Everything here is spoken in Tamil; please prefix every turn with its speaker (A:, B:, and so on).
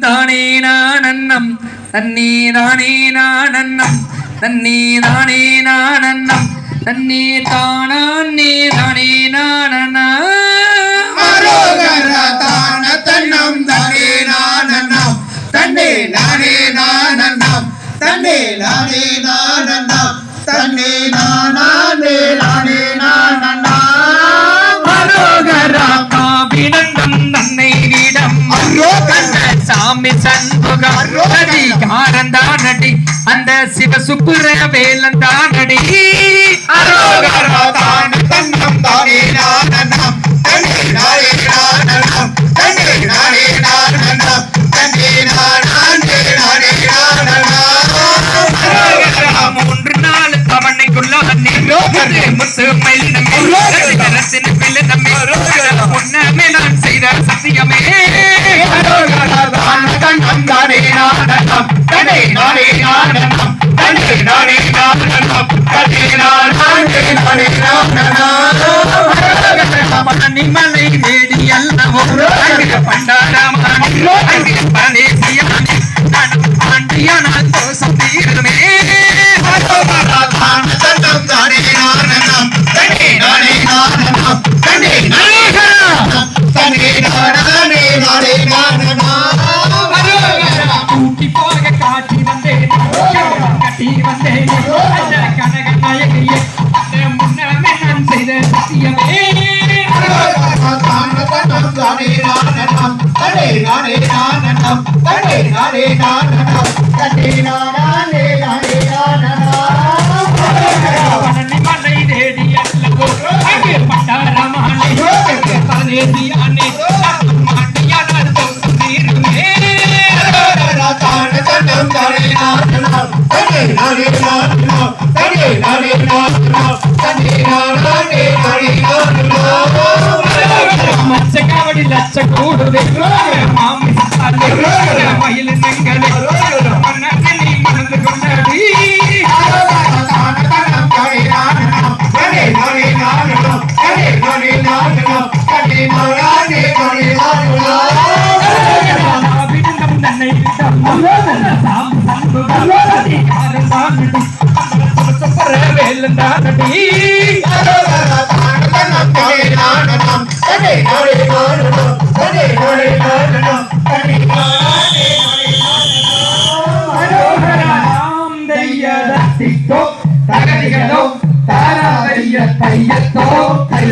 A: தானே நானன்னம் தன்னே தானே நானன்னம் தன்னே தானே நானன்னம் தன்னே தானே தானே நானன்னா
B: அரோகர தான தன்னம் தன்னே நானண்ணம் தன்னே நானே நானண்ணம் தன்னே நானே தன்னே
A: காரந்தானடி அந்த சிவ சுப்புர வேலந்தானடி.
B: அரோகர தான தன்னம் தானே நானண்ணம் நானே நானே நானே நானே
A: மூன்று நாள் தவணைக்குள்ள முத்து மயில் நம்பி கரத்தின் பிள்ளை நம்பி உன்னமே நான் செய்த சத்தியமே. பழனிமலை வேடி அல்லவோ அங்கு பண்டாரமானி தடே நானே நானே நானே நானே நானே நானே மச்ச காவடி லட்ச கூடுதே மாமி மயில் நெங்களே நீ மணந்து கொண்டாடி. சித்தோ தகதிகளோ தாராவைய தையத்தோ தை